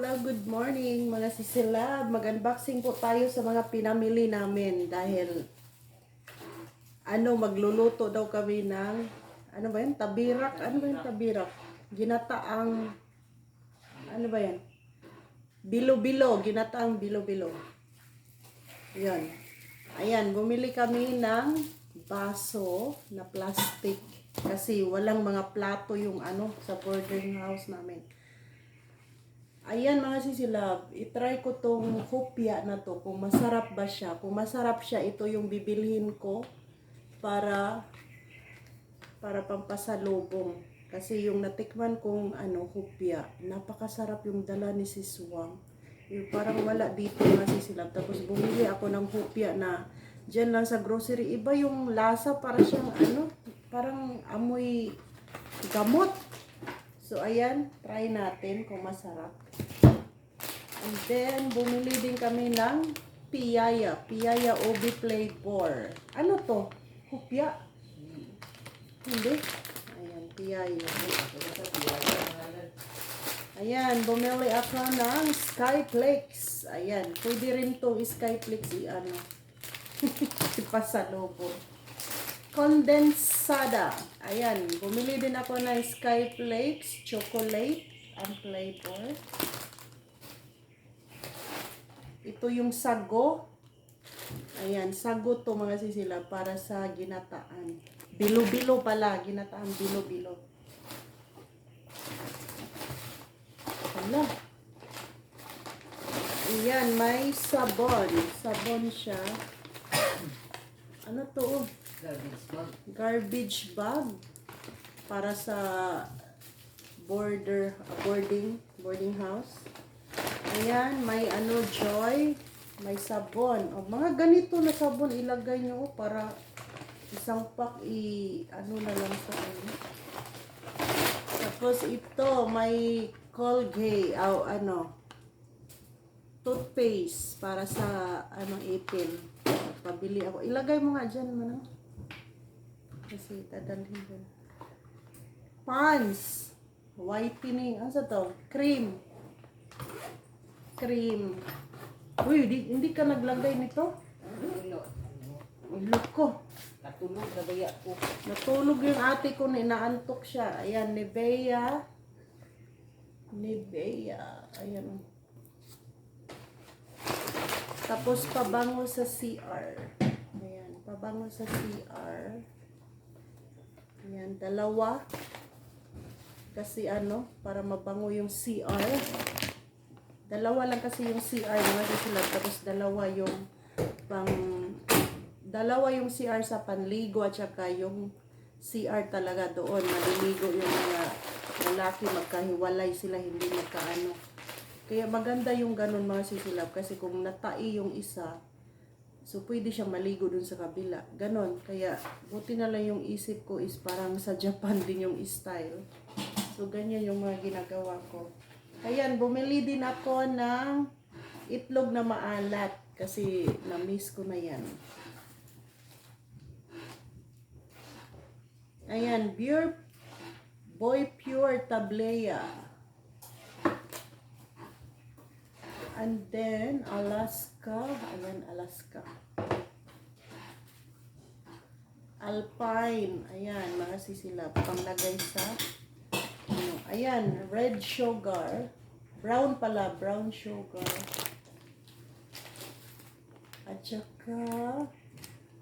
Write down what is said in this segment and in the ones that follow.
hello, good morning mga sisilab. Mag-unboxing po tayo sa mga pinamili namin dahil ano, magluluto daw kami ng ano ba yan? Tabirak? Ano ba yung tabirak? Ginataang ano ba yan? Bilo-bilo, ginataang bilo-bilo. Yan. Ayan, bumili kami ng baso na plastic kasi walang mga plato yung ano sa boarding house namin. Ayan mga sisilab, itry ko tong hopya na to kung masarap ba siya. Kung masarap siya, ito yung bibilhin ko para para pampasalubong. Kasi yung natikman kong ano, hopya, napakasarap yung dala ni Sis Wang. Yung parang wala dito mga sisilab. Tapos bumili ako ng hopya na dyan lang sa grocery. Iba yung lasa, para siyang ano, parang amoy gamot. So, ayan, try natin kung masarap. And then, bumili din kami ng piyaya. Piyaya OB flavor. Ano to? Hupya? Hindi. Ayan, piyaya. Ayan, bumili ako ng Skyflex. Ayan, pwede rin to Skyflex i-ano. Ipasalubong. Condensada. Ayan, bumili din ako ng Skyflakes chocolate ang flavor. Ito yung sago. Ayan, sago to mga sisila para sa ginataan. Bilo-bilo pala, ginataan bilo-bilo. Hala. Ayan, may sabon. Sabon siya. Ano to? oh? garbage bag para sa border boarding boarding house. Ayan, may ano joy, may sabon. O, mga ganito na sabon ilagay nyo para isang pack i ano na lang sa ano. Tapos ito may Colgate, aw ano toothpaste para sa ano ipin. Pabili ako. Ilagay mo nga dyan, manang. Kasi dadalhin ko. Pants. Whitening. Ano sa to? Cream. Cream. Uy, di, hindi ka naglagay nito? Ulok ko. Natulog na baya ko. Natulog yung ate ko na inaantok siya. Ayan, Nivea. Nivea. Ayan. Tapos pabango sa CR. Ayan, pabango sa CR. Ayan, dalawa. Kasi ano, para mabango yung CR. Dalawa lang kasi yung CR mga susulat. Tapos dalawa yung pang dalawa yung CR sa panligo at saka yung CR talaga doon. Maliligo yung mga lalaki magkahiwalay sila, hindi magkaano. Kaya maganda yung ganun mga sisilab kasi kung natai yung isa, so pwede siya maligo dun sa kabila. Ganon. Kaya buti na lang yung isip ko is parang sa Japan din yung style. So ganyan yung mga ginagawa ko. Ayan, bumili din ako ng itlog na maalat kasi na-miss ko na yan. Ayan, Pure Boy Pure Tablea. And then, Alaska. Ayan, Alaska. Alpine. Ayan, mga sisilap. Panglagay sa, ayan, red sugar. Brown pala, brown sugar. At saka,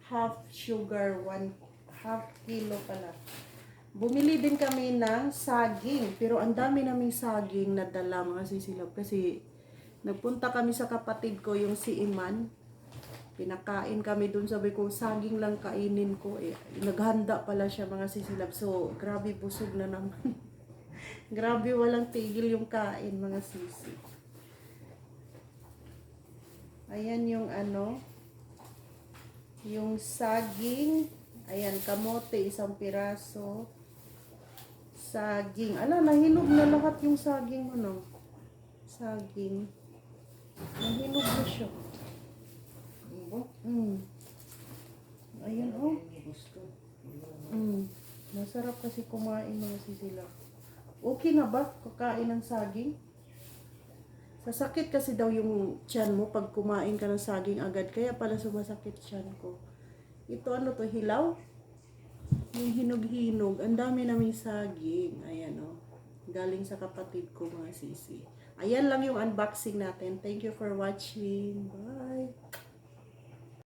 half sugar, one, half kilo pala. Bumili din kami ng saging. Pero ang dami naming saging na dala mga sisilap. Kasi, Nagpunta kami sa kapatid ko, yung si Iman. Pinakain kami dun, sabi ko, saging lang kainin ko. Eh, naghanda pala siya mga sisilab. So, grabe busog na naman. grabe walang tigil yung kain mga sisi. Ayan yung ano, yung saging. Ayan, kamote, isang piraso. Saging. Ala, nahinog na lahat yung saging, ano. Saging. Nahinog na siya. Mm. Ayun, oh. Mm. Masarap kasi kumain mga sisila. Okay na ba kakain ng saging? Masakit kasi daw yung tiyan mo pag kumain ka ng saging agad. Kaya pala sumasakit tiyan ko. Ito ano to, hilaw? Yung hinog-hinog. Ang dami naming saging. Ayan o. Galing sa kapatid ko mga sisi. Ayan lang yung unboxing natin. Thank you for watching. Bye!